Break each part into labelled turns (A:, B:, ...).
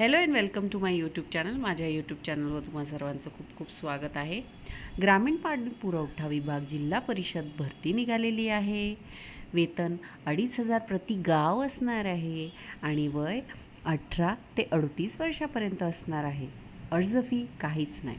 A: Hello and welcome to my YouTube channel. माझ्या YouTube चॅनलवर तुम्हा सर्वांचं खूप खूप स्वागत आहे. ग्रामीण पाणी पुरवठा विभाग जिल्हा परिषद भरती निघालेली आहे. वेतन अडीच हजार प्रति गाव असणार आहे आणि वय अठरा ते अडतीस वर्षापर्यंत असणार आहे. अर्ज फी काहीच नाही.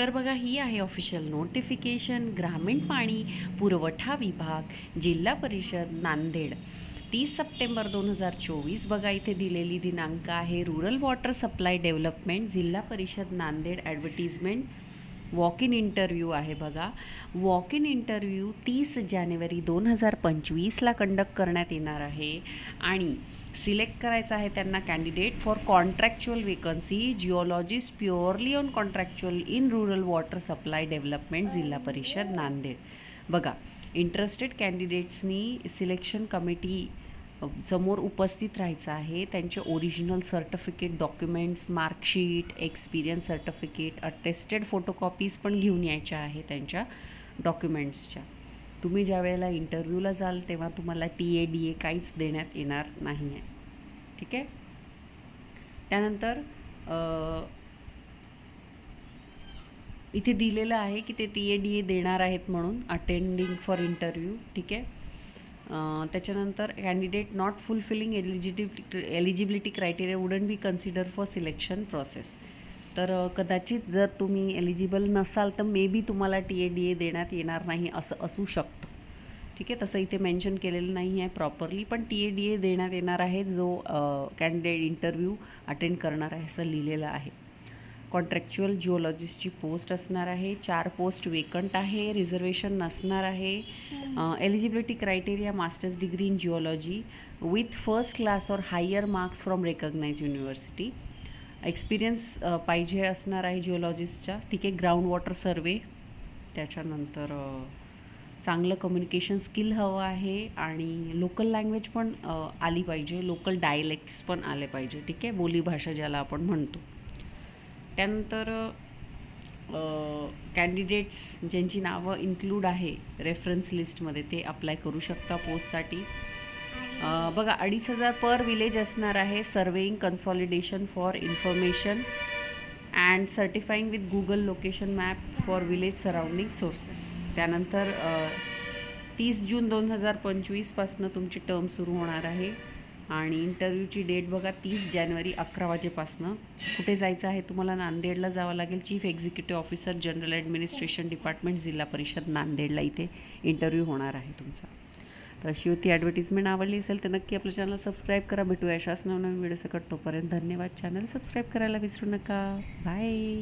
A: तर बघा ही आहे ऑफिशियल नोटिफिकेशन ग्रामीण पाणी पुरवठा विभाग जिल्हा परिषद नांदेड. तीस सप्टेंबर दोन हजार चोवीस बघा इथे दिलेली दिनांक आहे. Rural water supply development Zilla Parishad Nanded advertisement walk in interview आहे बघा. वॉक इन इंटरव्ह्यू तीस जानेवारी दोन हजार पंचवीसला कंडक्ट करण्यात येणार आहे. आणि सिलेक्ट करायचं आहे त्यांना candidate for contractual vacancy geologist purely on contractual in rural water supply development Zilla Parishad Nanded. बघा इंटरेस्टेड कॅन्डिडेट्सनी सिलेक्शन कमिटी समोर उपस्थित राहायचं आहे. त्यांचे original certificate documents marksheet experience certificate attested photocopies पण घेऊन यायच्या आहे त्यांच्या डॉक्युमेंट्सच्या तुम्ही ज्या वेळेला इंटरव्ह्यूला जाल तेव्हा तुम्हाला टी ए डी ए काहीच देण्यात येणार नाही आहे ठीक आहे? त्यानंतर इथे दिलेलं आहे की ते टी ए डी ए देणार आहेत म्हणून अटेंडिंग फॉर इंटरव्ह्यू ठीक आहे? त्याच्यानंतर candidate not fulfilling eligibility eligibility criteria wouldn't be consider for selection process तर कदाचित जर तुम्ही एलिजिबल नसाल तर मे बी तुम्हाला टी ए डी ए देण्यात येणार नाही असं असू शकतं. ठीक आहे? तसं इथे मेन्शन केलेलं नाही आहे प्रॉपरली पण टी ए डी ए देण्यात येणार आहे जो कॅन्डिडेट इंटरव्ह्यू अटेंड करणार आहे असं लिहिलेलं आहे. कॉन्ट्रॅक्च्युअल जिओलॉजिस्टची पोस्ट असणार आहे चार पोस्ट वेकंट आहे रिझर्वेशन नसणार आहे. Eligibility criteria masters degree in geology with first class और higher marks from recognise university experience पाहिजे असणार आहे जिओलॉजिस्टचा ठीक आहे ग्राउंड वॉटर सर्वे त्याच्यानंतर चांगलं कम्युनिकेशन स्किल हवं आहे आणि लोकल लँग्वेज पण आली पाहिजे. लोकल डायलेक्ट्स पण आले पाहिजे. ठीक आहे बोलीभाषा ज्याला आपण म्हणतो. त्यानंतर कॅन्डिडेट्स ज्यांची नावं इन्क्लूड आहे रेफरन्स लिस्टमध्ये ते अप्लाय करू शकता पोस्टसाठी बघा अडीच हजार पर विलेज असणार आहे surveying consolidation for information and certifying with Google location map for village surrounding sources त्यानंतर तीस जून दोन हजार पंचवीसपासनं तुमची टर्म सुरू होणार आहे. आणि इंटरव्ह्यूची डेट बघा तीस जानेवारी अकरा वाजेपासनं. कुठे जायचं आहे तुम्हाला नांदेडला जावं लागेल. Chief executive officer general administration department Zilla Parishad नांदेडला इथे इंटरव्ह्यू होणार आहे तुमचा. तर अशी होती ॲडव्हर्टिजमेंट आवडली असेल तर नक्की आपलं चॅनल सबस्क्राईब करा. भेटूया अशाच नवनवीन व्हिडिओ सकट तोपर्यंत. धन्यवाद. चॅनल सबस्क्राईब करायला विसरू नका. बाय